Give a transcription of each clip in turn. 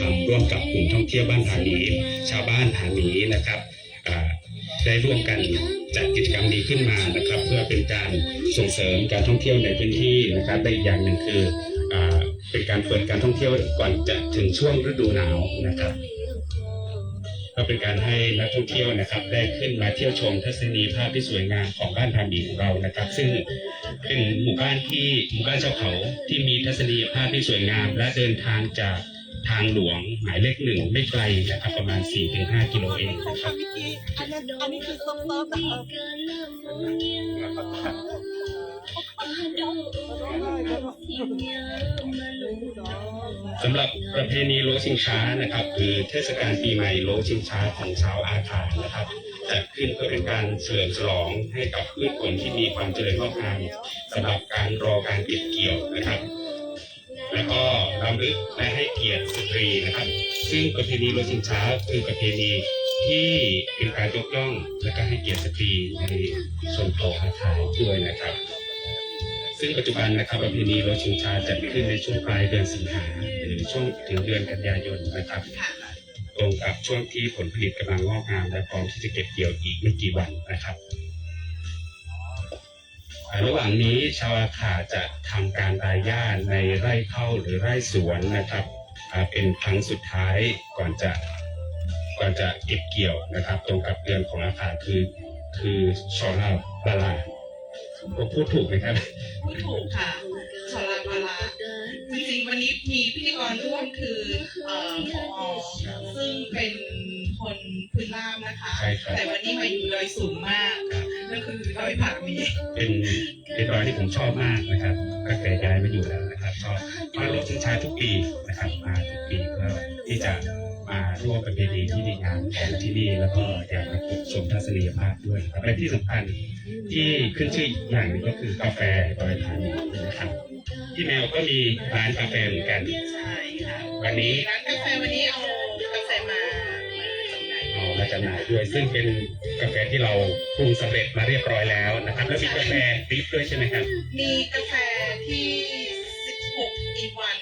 ทำร่วมกับกลุ่มท่องเที่ยวบ้านผาหมีชาวบ้านผาหมีนะครับได้ร่วมกันจัดกิจกรรมนี้ขึ้นมานะครับ เพื่อเป็นการส่งเสริมการท่องเที่ยวในพื้นที่นะครับและอีกอย่างหนึ่งคืออเป็นการเปิดการท่องเที่ยวก่อนจะถึงช่วงฤดูหนาวนะครับ ก็เป็นการให้นักท่องเที่ยวนะครับ ได้ขึ้นมาเที่ยวชมทัศนียภาพที่สวยงามของบ้านพาหมีของเรานะครับ ซึ่งเป็นหมู่บ้านที่หมู่บ้านชาวเขาที่มีทัศนียภาพที่สวยงาม และเดินทางจาก ทางหลวงหมายเลขหนึ่งไม่ไกลนะครับ ประมาณ 4-5 กิโลเองนะครับอันนั้นอันนี้คือต์ๆนะคะสำหรับประเพณีโลชิงช้านะครับ คือเทศกาลปีใหม่โลชิงช้าของชาวอาคานะครับจัดขึ้นเพื่อเป็นการเฉลิมฉลองให้กับพืชผลที่มีความเจริญงอกงามสำหรับการรอการเก็บเกี่ยวนะครับ แล้วก็รำลึกและให้เกียรติสตรีนะครับ ซึ่งประเพณีโลชิงช้าคือประเพณีที่เป็นการยกย่องและก็ให้เกียรติสตรีในชนเผ่าอาคาด้วยนะครับ ซึ่งปัจจุบันนะครับประเพณีโรชิงช้าจัดขึ้นในช่วงปลายเดือนสิงหาหรือช่วงถึงเดือนกันยายนนะครับตรงกับช่วงที่ผลผลิตกำลังงอกงามและพร้อมที่จะเก็บเกี่ยวอีกไม่กี่วันนะครับ ระหว่างนี้ชาวอาขาจะทำการดายหญ้าในไร่ข้าวหรือไร่สวนนะครับอ่าเป็นครั้งสุดท้ายก่อนจะก่อนจะเก็บเกี่ยวนะครับ ตรงกับเดือนของอาขาคือคือชอลาปลาลาผมพูดถูกไหมครับพูดถูกค่ะชาลาพาราจริงๆวันนี้มีพิธีกรร่วมคือเอ่อพอซึ่งเป็นคนพื้นล่ามนะคะใช่ครับแต่วันนี้มาอยู่ดอยสูงมาก นั่นคือดอยผาหมีเป็นเป็นรอยที่ผมชอบมากนะครับตั้งแต่ย้ายมาอยู่แล้วนะครับชอบมาลงชิงช้าทุกปีนะครับมาทุกปีเพื่อที่จะมาร่วมประเพณีที่ดีงามของที่นี่แล้วก็อยากมาชมทัศนียภาพด้วยครับและที่สำคัญที่ขึ้นชื่ออีกอย่างหนึ่งก็คือกาแฟดอยผาหมีนะครับที่แมวก็มีร้านกาแฟเหมือนกันใช่ค่ะวันนี้ร้านกาแฟวันนี้เอากาแฟมาจำหน่ายเอามาจำหน่ายด้วยซึ่งเป็น กาแฟที่เราปรุงสำเร็จมาเรียบร้อยแล้วนะครับ แล้วมีกาแฟดริฟด้วยใช่ไหมครับ มีกาแฟที่ 16 อีวัน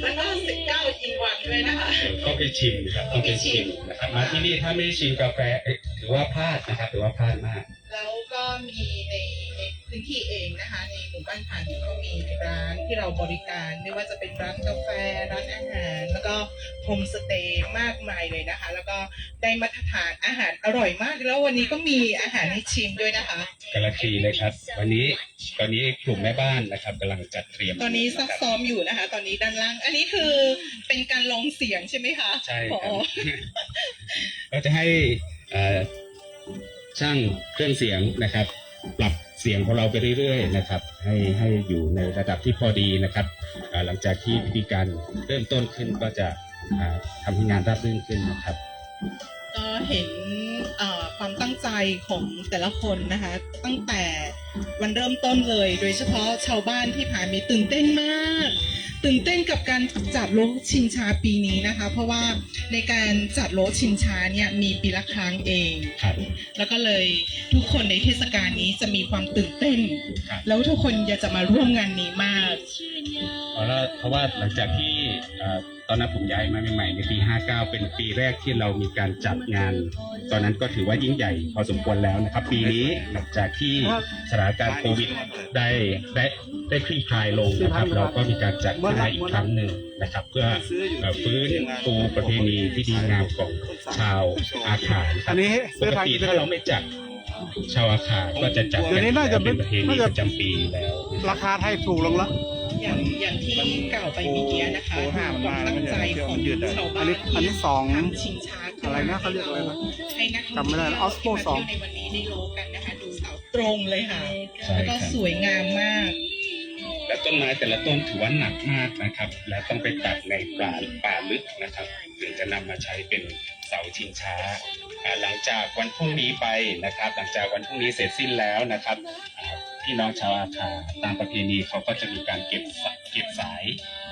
แล้วก็ 19 อีวันด้วยนะคะต้องไปชิมครับต้องไปชิมนะครับมาที่นี่ถ้าไม่ชิมกาแฟเอ๊ะถือว่าพลาดนะครับถือว่าพลาดมากแล้วก็มีในใน พื้นที่เองนะคะ ในหมู่บ้านผ่านนี้ก็มีร้านที่เราบริการ ไม่ว่าจะเป็นร้านกาแฟร้านอาหาร แล้วก็โฮมสเตย์มากมายเลยนะคะ แล้วก็ได้มาตรฐานอาหารอร่อยมาก แล้ววันนี้ก็มีอาหารให้ชิมด้วยนะคะการันตีเลยครับ วันนี้ตอนนี้กลุ่มแม่บ้านนะครับกำลังจัดเตรียมตอนนี้ซักซ้อมอยู่นะคะ ตอนนี้ด้านล่าง อันนี้คือเป็นการลงเสียงใช่ไหมคะใช่ผครัอบเราจะให้เอ่อช่างเครื่องเสียงนะครับ ปรับ เสียงของเราไปเรื่อยๆนะครับ ให้ให้อยู่ในระดับที่พอดีนะครับหลังจากที่พิธีการเริ่มต้นขึ้นก็จะทำให้งานราบรื่นขึ้นนะครับก็เห็นความตั้งใจของแต่ละคนนะคะ ตั้งแต่วันเริ่มต้นเลย โดยเฉพาะชาวบ้านที่ผ่านมีตื่นเต้นมาก ตื่นเต้นกับการจัดโลกชิงช้าปีนี้นะคะ เพราะว่าในการจัดโลกชิงช้าเนี่ยมีปีละครั้งเอง ครับ แล้วก็เลยทุกคนในเทศกาลนี้จะมีความตื่นเต้น ครับ แล้วทุกคนอยากจะมาร่วมงานนี้มาก เพราะว่าเพราะว่าหลังจากที่เอ่อตอนนั้นผมย้ายมาใหม่ๆในปี 59 เป็นปีแรกที่เรามีการจัดงาน ตอนนั้นก็ถือว่ายิ่งใหญ่พอสมควรแล้วนะครับ ปีนี้หลังจากที่สถานการณ์โควิดได้ได้ได้คลี่คลายลงนะครับ เราก็มีการจัดขึ้นมาอีกครั้งหนึ่งนะครับ เพื่อเอ่อฟื้นฟูประเพณีที่ดีงามของชาวอาขานคอัรับนนี้ปซื้อกทางติอินเทอถ้าร์เน็เราตไม่จัดชาวอาขาก็จะจัดเดี๋ยวนี้น่าจะเป็นเป็นประเพณีน่าจะประจำปีแล้ว ราคาไทยถูกลงแล้ว อย่างอย่างที่กล่าวไปเมื่อกี้นะคะโอ้ห้ามันความมาตั้งใจของมันยืดได้ชาวบ้าอันนนี้อันนี้สองทำชิงช้าขึ้อะไรนะเขาเรียกอะไรนะให้นักท่องจำไม่ได้เที่ยวออสโมที่มาสองเที่ยวในวันนี้ได้รู้กันนะคะดูเสาตรงเลยค่ะใช่แล้วคก็รับสวยงามมากและต้นไม้แต่ละต้นถือว่าหนักมากนะครับ และต้องไปตัดในป่าป่าลึกนะครับถึงจะนำมาใช้เป็นเสาชิงช้าอ่าหลังจากวันพรุ่งนี้ไปนะครับ หลังจากวันพรุ่งนี้เสร็จสิ้นแล้วนะครับอ่า พี่น้องชาวอาคาตามประเพณีเขาก็จะมีการเก็บสเก็บสาย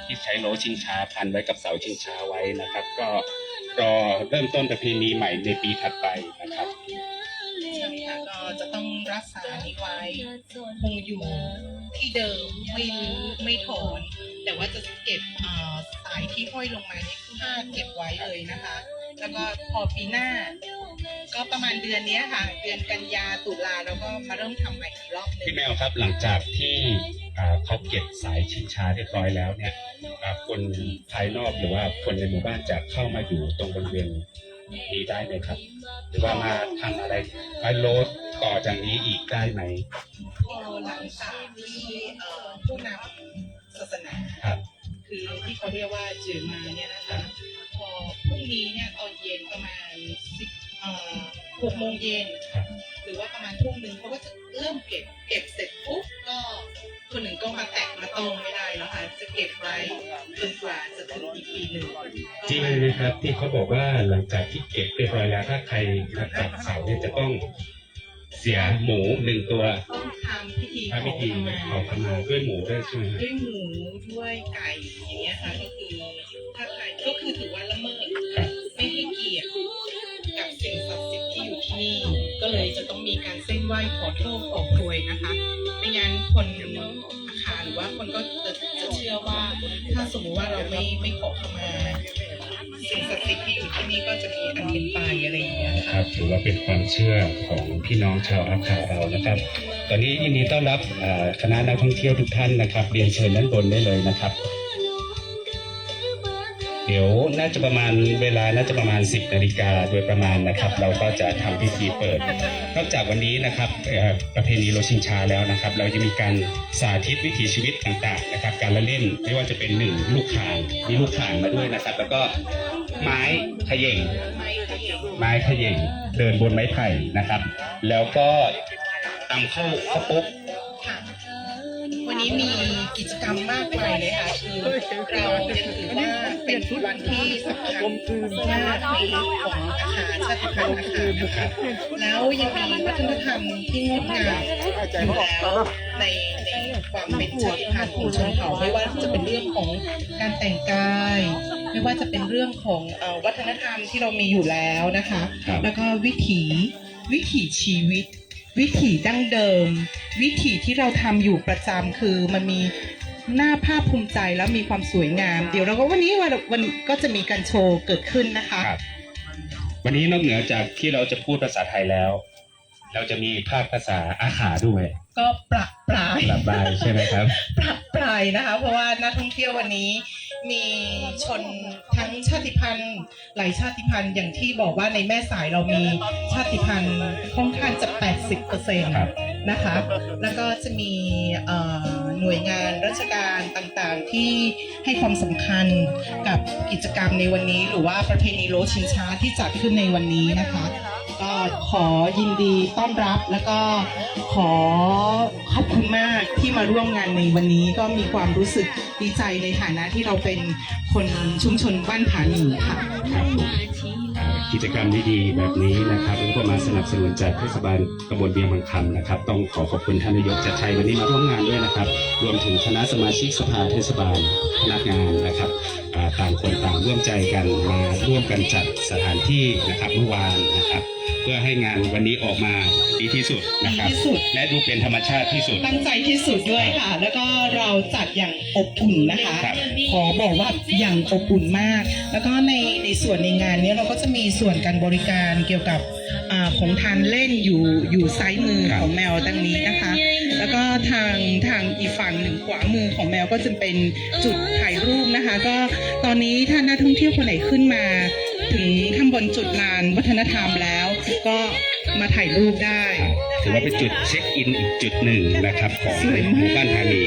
ที่ใช้โลชิงช้าพันไว้กับเสาชิงช้าไว้นะครับ ก็รอเริ่มต้นประเพณีใหม่ในปีถัดไปนะครับใช่ค่ะก็จะต้องรักษานี้ไว้คงอยู่ที่เดิมไม่รื้อไม่ถอนแต่ว่าจะเก็บสายที่ห้อยลงมานี่คือห้าเก็บไว้เลยนะคะ แล้วก็พอปีหน้า ก็ประมาณเดือนเนี้ยค่ะ เดือนกันยาตุลาเราก็มาเริ่มทำใหม่อีกรอบหนึง พี่แมวครับหลังจากที่อ่าเขาเก็บสายชิงช้าเรียบร้อยแล้วเนี่ยอ่าคนภายนอกหรือว่าคนในหมู่บ้านจะเข้ามาอยู่ตรงบริเวณนี้ได้ไหมครับ หรือว่ามาทำอะไรมาโลดต่อจากนี้อีกได้ไหมพอหลังจากที่เอ่อผู้นำศาสนา ครับ คือที่เขาเรียกว่าจือมาเนี่ยนะคะ พอพรุ่งนี้เนี่ยตอนเย็นประมาณสิบเอ่อ หกโมงเย็นครับหรือว่าประมาณทุ่มหนึ่งเขาก็จะเริ่มเก็บเก็บเสร็จปุ๊บก็คนหนึ่งก็มาแตะมาตองไม่ได้แล้วค่ะจะเก็บไว้จนกว่าจะถึงอีกปีหนึ่งจริงไหมครับที่เขาบอกว่าหลังจากที่เก็บเรียบร้อยแล้วถ้าใครมาจับเสาเนี่ยจะต้องเสียหมูหนึ่งตัวต้องทำพิธีทำพิธีขอขมาด้วยหมูด้วยใช่ไหมครับด้วยหมูด้วยไก่อย่างเงี้ยค่ะก็คือถ้าใครก็คือถือว่าละเมิด มีการเส้นไหว้ขอโทษขอโพยนะคะ ไม่งั้นคนอาคารหรือว่าคนก็จะจะเชื่อว่า ถ้าสมมุติว่าเราไม่ไม่ขอขมาสิ่งศักดิ์สิทธิ์ที่อยู่ที่นี่ก็จะมีอันเป็นไปอะไรอย่างเงี้ยคค่ะ รับถือว่าเป็นความเชื่อของพี่น้องชาวอาคาเรานะครับ ตอนนี้ยินดีต้อนรับเอ่อคณะนักท่องเที่ยวทุกท่านนะครับ เรียนเชิญด้านบนได้เลยนะครับ เดี๋ยวน่าจะประมาณเวลาน่าจะประมาณ 10นาฬิกาโดยประมาณนะครับ เราก็จะทำพิธีเปิด นอกจากวันนี้นะครับประเพณีโรชิงชาแล้วนะครับ เราจะมีการสาธิตวิถีชีวิตต่างๆนะครับ การละเล่นไม่ว่าจะเป็นหนึ่งลูกข่างมีลูกข่างมาด้วยนะครับ แล้วก็ไม้เขย่งไม้เขย่งเดินบนไม้ไผ่นะครับ แล้วก็ตำข้าวข้าวปุ๊กค่ะวั นี้มีกิจกรรมมากมายเลยค่ะคือเรายังถือว่าเป็นวันที่สำคัญมากในของอาคารชาติพันธุ์อาคารนะคะแล้วยังมีวัฒนธรรมที่งดงามอยู่แล้วในในความเป็นชาติพันธุ์ของชนเผ่าไม่ว่าจะเป็นเรื่องของการแต่งกาย ไม่ว่าจะเป็นเรื่องของวัฒนธรรมที่เรามีอยู่แล้วนะคะ แล้วก็วิถีวิถีชีวิต วิถีดั้งเดิม วิถีที่เราทำอยู่ประจำคือมันมีหน้าภาพภูมิใจแล้วมีความสวยงาม เดี๋ยวเราก็วันนี้วันวันก็จะมีการโชว์เกิดขึ้นนะคะ ครับ วันนี้นอกเหนือจากที่เราจะพูดภาษาไทยแล้ว เราจะมีภาคภาษาอาขาด้วยก็ปรับปรายปรับบายใช่ไหมครับ ปรับปรายนะคะ เพราะว่านักท่องเที่ยววันนี้ มีชนทั้งชาติพันธุ์หลายชาติพันธุ์อย่างที่บอกว่าในแม่สายเรามีชาติพันธุ์ค่อนข้างจะ 80เปอร์เซ็นต์ครับนะคะ แล้วก็จะมีเอ่อหน่วยงานราชการต่างๆที่ให้ความสำคัญกับกิจกรรมในวันนี้ หรือว่าประเพณีโลชิงช้าที่จัดขึ้นในวันนี้นะคะก็ ขอยินดีต้อนรับแล้วก็ขอขอบคุณมากที่มาร่วมงานในวันนี้ก็มีความรู้สึกดีใจในฐานะที่เราเป็นคนชุมชนบ้านผาหมีค่ะครับกิจกรรมดีๆแบบนี้นะครับแล้วก็มาสนับสนุนจากเทศบาลตำบลเบียงบางคำนะครับ ต้องขอขอบคุณท่านนายกจัดชัยวันนี้มาร่วมงานด้วยนะครับ รวมถึงคณะสมาชิกสภาเทศบาลพนักงานนะครับอ่าต่างคนต่างร่วมใจกันมาร่วมกันจัดสถานที่นะครับเมื่อวานนะครับ เพื่อให้งานวันนี้ออกมาดีที่สุดดีนะครับที่สุด และดูเป็นธรรมชาติที่สุด ตั้งใจที่สุดด้วยค่ะ แล้วก็เราจัดอย่างอบอุ่นนะคะ ครับขอบอกว่าอย่างอบอุ่นมาก แล้วก็ในในส่วนในงานเนี้ยเราก็จะมีส่วนการบริการเกี่ยวกับอาของทานเล่นอยู่อยู่ซ้ายมือครับ ของแมวดังนี้นะคะ แล้วก็ทางทางอีกฝั่งหนึ่งขวามือของแมวก็จะเป็นจุดถ่ายรูปนะคะ ก็ตอนนี้ถ้านักท่องเที่ยวคนไหนขึ้นมา ถึงข้างบนจุดลานวัฒนธรรมแล้ว ก็มาถ่ายรูปได้ ถือว่าเป็นจุดเช็คอินอีกจุดหนึ่งนะครับของสวยมากหมู่บ้านทานี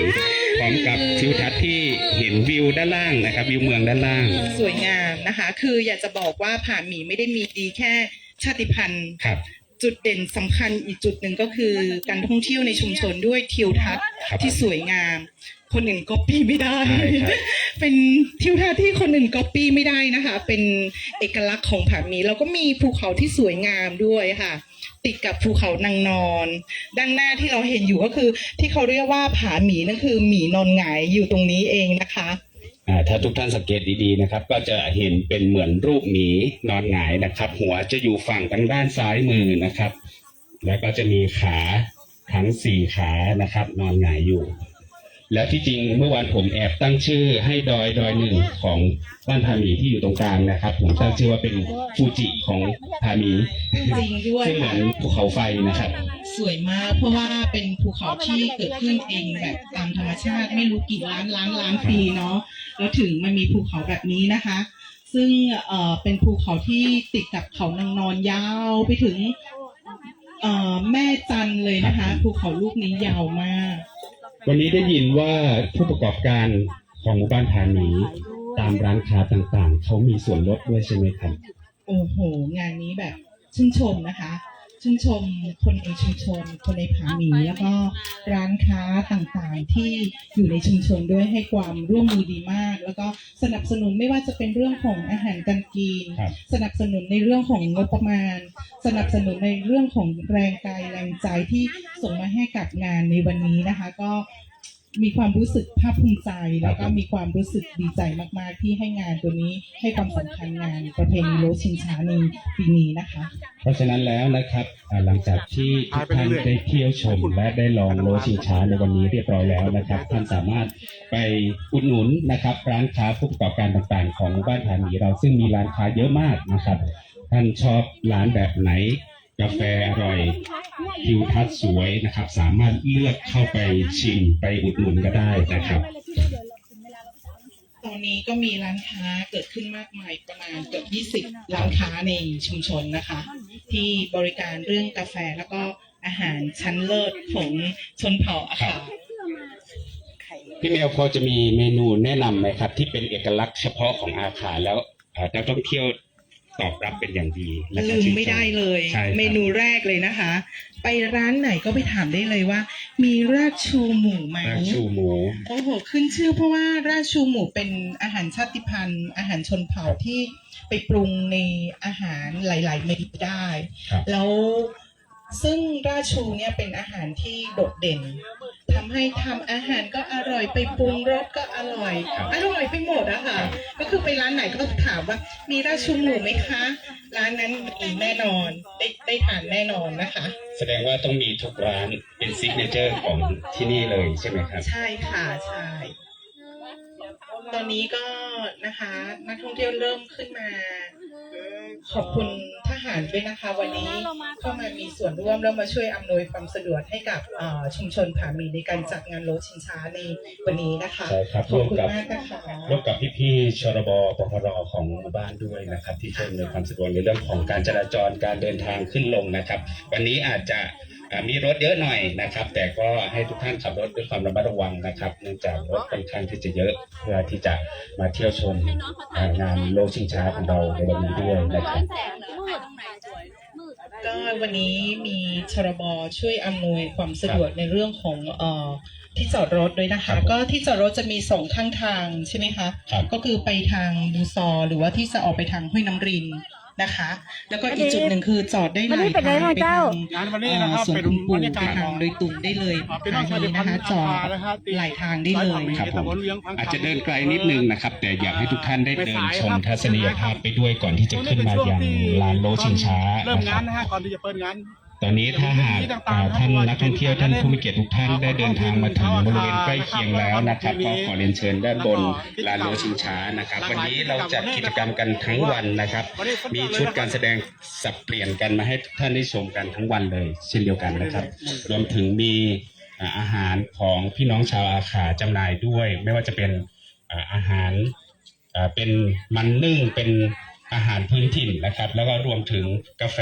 พร้อมกับทิวทัศน์ที่เห็นวิวด้านล่างนะครับวิวเมืองด้านล่าง สวยงามนะคะ คืออยากจะบอกว่าผาหมีไม่ได้มีดีแค่ชาติพันธุ์ครับจุดเด่นสำคัญอีกจุดหนึ่งก็คือการท่องเที่ยวในชุมชนด้วยทิวทัศน์ครับที่สวยงาม คนอื่นก๊อปปี้ไม่ได้ ใช่ครับ เป็นทิวทัศน์ที่คนอื่นก๊อปปี้ไม่ได้นะคะ เป็นเอกลักษณ์ของผาหมีแล้วก็มีภูเขาที่สวยงามด้วยค่ะ ติดกับภูเขานางนอน ด้านหน้าที่เราเห็นอยู่ก็คือ ที่เขาเรียกว่าผาหมีนั่นคือหมีนอนหงายอยู่ตรงนี้เองนะคะ อ่าถ้าทุกท่านสังเกตดีๆนะครับ ก็จะเห็นเป็นเหมือนรูปหมีนอนหงายนะครับ หัวจะอยู่ฝั่งทางด้านซ้ายมือนะครับ แล้วก็จะมีขาทั้งสี่ขานะครับ นอนหงายอยู่ แล้วที่จริงเมื่อวานผมแอบตั้งชื่อให้ดอยดอยหนึ่งของบ้านพาหมีที่อยู่ตรงกลางนะครับ ผมตั้งชื่อว่าเป็นฟูจิของพาหมีจริงด้วยซึ่งเหมือนภูเขาไฟนะครับ สวยมากเพราะว่าเป็นภูเขาที่เกิดขึ้นเองแบบตามธรรมชาติไม่รู้กี่ล้านล้านล้านปีเนาะแล้วถึงมันมีภูเขาแบบนี้นะคะ ซึ่งเอ่อเป็นภูเขาที่ติดกับเขานางนอนยาวไปถึงเอ่อแม่จันเลยนะคะภูเขาลูกนี้ยาวมาก วันนี้ได้ยินว่าผู้ประกอบการของหมู่บ้านพานีตามร้านค้าต่างๆ เขามีส่วนลดด้วยใช่ไหมครับ โอ้โห งานนี้แบบชื่นชมนะคะ ชื่นชมคนในชุมชน คนในผาหมีแล้วก็ร้านค้าต่างๆที่อยู่ในชุมชนด้วยให้ความร่วมมือดีมาก แล้วก็สนับสนุนไม่ว่าจะเป็นเรื่องของอาหารการกิน ครับ สนับสนุนในเรื่องของงบประมาณ สนับสนุนในเรื่องของแรงกายแรงใจที่ส่งมาให้กับงานในวันนี้นะคะ ก็ มีความรู้สึกภาคภูมิใจ แล้วก็มีความรู้สึกดีใจมาก ๆ ที่ให้งานตัวนี้ให้ความสำคัญงานประเพณีโลชิงช้าในปีนี้นะคะ เพราะฉะนั้นแล้วนะครับอ่าหลังจากที่ทุกท่านได้เที่ยวชม และได้ลองโลชิงช้าในวันนี้เรียบร้อยแล้วนะครับ ท่านสามารถไปอุดหนุนนะครับร้านค้าผู้ประกอบการต่างๆ ของหมู่บ้านผาหมีเราซึ่งมีร้านค้าเยอะมากนะครับ ท่านชอบร้านแบบไหน กาแฟอร่อยทิวทัศน์สวยนะครับ สามารถเลือกเข้าไปชิมไปอุดหนุนก็ได้นะครับ ตอนนี้ก็มีร้านค้าเกิดขึ้นมากมายประมาณเกือบ20 ร้านค้าในชุมชนนะคะ ที่บริการเรื่องกาแฟแล้วก็อาหารชั้นเลิศของชนเผ่าอาคาพี่แมวพอจะมีเมนูแนะนำไหมครับ ที่เป็นเอกลักษณ์เฉพาะของอาคาแล้วเอ่อนักท่องเที่ยว ตอบรับเป็นอย่างดีและก็ลืมชื่นชไม่ได้เลย ใช่ครับเมนูแรกเลยนะคะ ไปร้านไหนก็ไปถามได้เลยว่า มีราดชูหมูไหมราดชูหมู โอ้โหขึ้นชื่อเพราะว่าราดชูหมูเป็นอาหารชาติพันธุ์ อาหารชนเผ่าที่ไปปรุงในอาหารหลาย ๆ เมนูได้ ครับ แล้ว ซึ่งราดชูเนี่ยเป็นอาหารที่โดดเด่นทำให้ทำอาหารก็อร่อยไปปรุงรสก็อร่อยครับอร่อยไปหมดอะค่ะ ก็คือไปร้านไหนก็ถามว่ามีราดชูหมูไหมคะ ร้านนั้นมีแน่นอนได้ได้ทานแน่นอนนะคะ แสดงว่าต้องมีทุกร้านเป็นซิกเนเจอร์ของที่นี่เลยใช่ไหมครับ ใช่ค่ะใช่ตอนนี้ก็นะคะนักท่องเที่ยวเริ่มขึ้นมา ขอบคุณทหารด้วยนะคะ วันนี้เข้ามามีส่วนร่วมแล้วมาช่วยอำนวยความสะดวกให้กับเอ่อชุมชนผาหมีในการจัดงานโลชิงช้าในวันนี้นะคะใช่ครับขอบคุณร่วมกับมากนะคะร่วมกับพี่ๆชรบปพรของหมู่บ้านด้วยนะครับ ที่ช่วยในวยความสะดวกในเรื่องของการจราจรการเดินทางขึ้นลงนะครับ วันนี้อาจจะอ่า มีรถเยอะหน่อยนะครับ แต่ก็ให้ทุกท่านขับรถด้วยความระมัดระวังนะครับ เนื่องจากรถค่อนข้างที่จะเยอะเพื่อที่จะมาเที่ยวชมอ่างานโลชิงช้าของเราในวันนี้ด้วยนะครับก็วันนี้มีชรบช่วยอำนวยความสะดวกในเรื่องของเอ่อที่จอดรถด้วยนะครัคะบผมก็ที่จอดรถจะมีสองข้างทางใช่ไหมคะครับก็คือไปทางบูซอ หรือว่าที่จะออกไปทางห้วยน้ำริน นะคะ แล้วก็อีกจุดหนึ่งคือจอดได้หลายวันนี้เป็นไงทางบ้างไปเจ้าทางงานวันนี้นะครับสวนเป็นคุณปู่บรรไปยากาศทางโดยตุงได้เลยอ่าเป็นน้องชายนี้พันนะคะธุ์จอดอาคานะครับหลายทางได้เลยครับผมตำบลเลี้ยงพังคำอาจจะเดินไกลนิดนึงนะครับ แต่อยากให้ทุกท่านได้เดินชมทัศนียภาพไปด้วยก่อนที่จะขึ้นมาอย่างลานโลชิงช้าเริ่มนะคงารันบ นะฮะก่อนที่จะเปิดงานตอนนี้ถ้าหากอ่าท่านนักท่องเที่ยวท่านผู้มีเกียรติทุกท่านได้เดินทางมาถึงบริเวณใกล้เคียงแล้วนะครับก็ขอเรียนเชิญด้านบนลานโลชิงช้านะครับ วันนี้เราจัดกิจกรรมกันทั้งวันนะครับ มีชุดการแสดงสับเปลี่ยนกันมาให้ทุกท่านได้ชมกันทั้งวันเลย เช่นเดียวกันนะครับ รวมถึงมีอ่าอาหารของพี่น้องชาวอาขาจำหน่ายด้วย ไม่ว่าจะเป็นอ่าอาหารอ่าเป็นมันนึ่งเป็น อาหารพื้นถิ่นนะครับ แล้วก็รวมถึงกาแฟ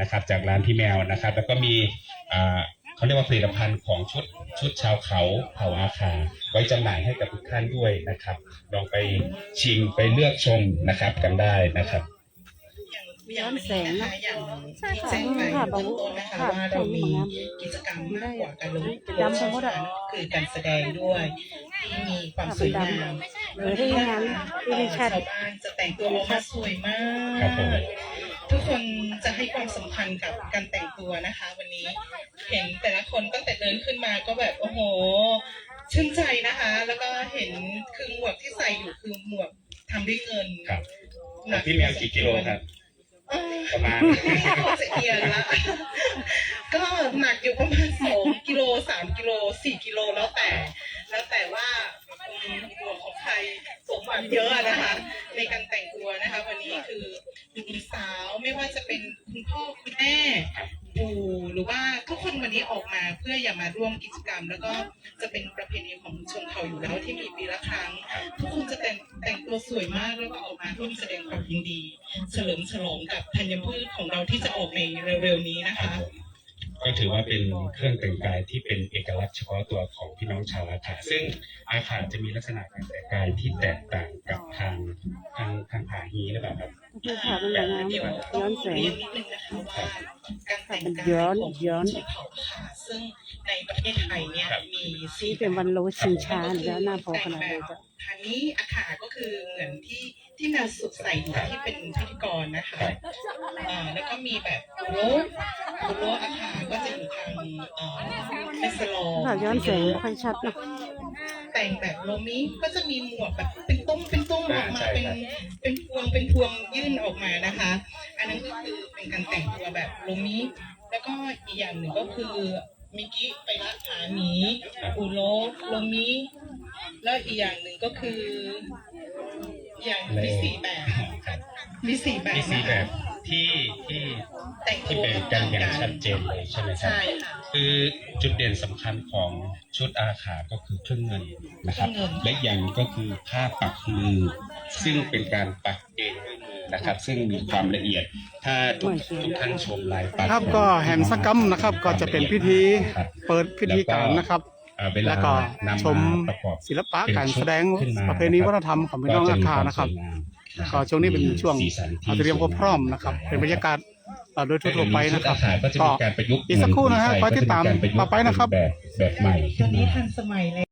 นะครับ จากร้านพี่แมวนะครับ แล้วก็มีเขาเรียกว่าผลิตภัณฑ์ของชุดชุดชาวเขาเผ่าอาคา ไว้จำหน่ายให้กับทุกท่านด้วยนะครับ ลองไปชิมไปเลือกชมนะครับกันได้นะครับ ย้อนแสงนะอย่างใช่ที่ค่ะแจ้งไปค่ะเบื้องต้นนะคะค่ะว่าเรามีกิจกรรมมากกว่าการลงดำไปหมดอะคือการแสดงด้วยที่มีความสวยงามเออที่งานที่มีชัดชาวบ้านจะแต่งตัวออกมาสวยมากครับผมทุกคนจะให้ความสำคัญกับการแต่งตัวนะคะ วันนี้เห็นแต่ละคนตั้งแต่เดินขึ้นมาก็แบบโอ้โหชื่นใจนะคะ แล้วก็เห็นคือหมวกที่ใส่อยู่คือหมวกทำด้วยเงินครับหนักพี่แมวกี่กิโลครับเอ้ย ประมาณจะเอียนละก็หนักอยู่ประมาณสองกิโลสามกิโลสี่กิโลแล้วแต่ แล้วแต่ว่าตัวของใครสมหวังเยอะนะคะ ในการแต่งตัวนะคะ วันนี้คือหนุ่มสาวไม่ว่าจะเป็นคุณพ่อคุณแม่ปู่หรือว่าทุกคนวันนี้ออกมาเพื่ออย่ามาร่วมกิจกรรม แล้วก็ ณีของชนเผ่าอยู่แล้วที่มีปีละครั้ง ทุกคนจะแต่งแต่งตัวสวยมากแล้วก็ออกมาร่วมแสดงความยินดี เฉลิมฉลองกับธัญพืชของเราที่จะออกในเร็วๆนี้นะคะ ถือว่าเป็นเครื่องแต่งกายที่เป็นเอกลักษณ์เฉพาะตัวของพี่น้องชาวอาขาซึ่งอาขาจะมีลักษณะการแต่งกายที่แตกต่างกับทางทางทางผาฮีหรือเปล่าครับคือค่ะเป็นแบบนั้นเดี๋ยวต้ย้อนแสงนิดนึงนะคะว่าการย้อนย้อนซึ่งในประเทศไทยเนี่ยมีนี่สี่เป็นวันโลชิงชาแล้วหน้าพอขนาดเลยจ้ทางนี้อาขาก็คือเหมือนที่ ที่มาสุดใส่ที่เป็นพิธีกรนะคะอ่าแล้วก็มีแบบโรสโรสอาขาก็จะอยู่ทางเอ่อเฟสโลค่ะย้อนแสงไม่ค่อยชัดเนอะแต่งแบบโรมิก็จะมีหมวกแบบเป็นตุ้มเป็นตุ้มออกมาใช่เป็นครับเป็นพวงเป็นพวงยื่นออกมานะคะ อันนั้นก็คือเป็นการแต่งตัวแบบโรมิแล้วก็อีกอย่างหนึ่งก็คือมิกิไปละผาหมีอุโรโรมิแล้วอีกอย่างหนึ่งก็คือ อย่างมีสี่แบบมีสี่แบบมีสีนะแบคะบที่ที่แต่งที่ตัวแบ่งกันอย่างชัดเจนเลยใช่ไหมครับ ใช่ค่ะ คือจุดเด่นสำคัญของชุดอาขาก็คือเครื่องเงินนะครับ เครื่องเงิน และอีกอย่างก็คือผ้าปักมือ ซึ่งเป็นการปักเองด้วยมือนะครับ ซึ่งมีความละเอียด ถ้าทุกทุกท่านชมลายปักครับก็แฮมสกรรมนะครับก็จะเป็นพิธีครับ เปิดพิธีการนะครับ เอ่อเวลาแล้วก็นำชมมาประกอบ ศิลปะการแสดงขึ้นมา ประเพณีวัฒนธรรมของพี่น้องอาคานะครับ ก็ช่วงนี้เป็นช่วงสีสันที่เตรียมความพร้อมนะครับ เป็นบรรยากาศเอ่อโดยทั่วๆไปนะครับชุดอาขาก็จะมีการประยุกต์อีกสักครู่นะฮะเงิคอยติดตามก็จะมีกรประยุกต์ต่อไปนะครับ แบบแบบใหม่ตขึ้อนนนี้มาทันสมัยแล้ว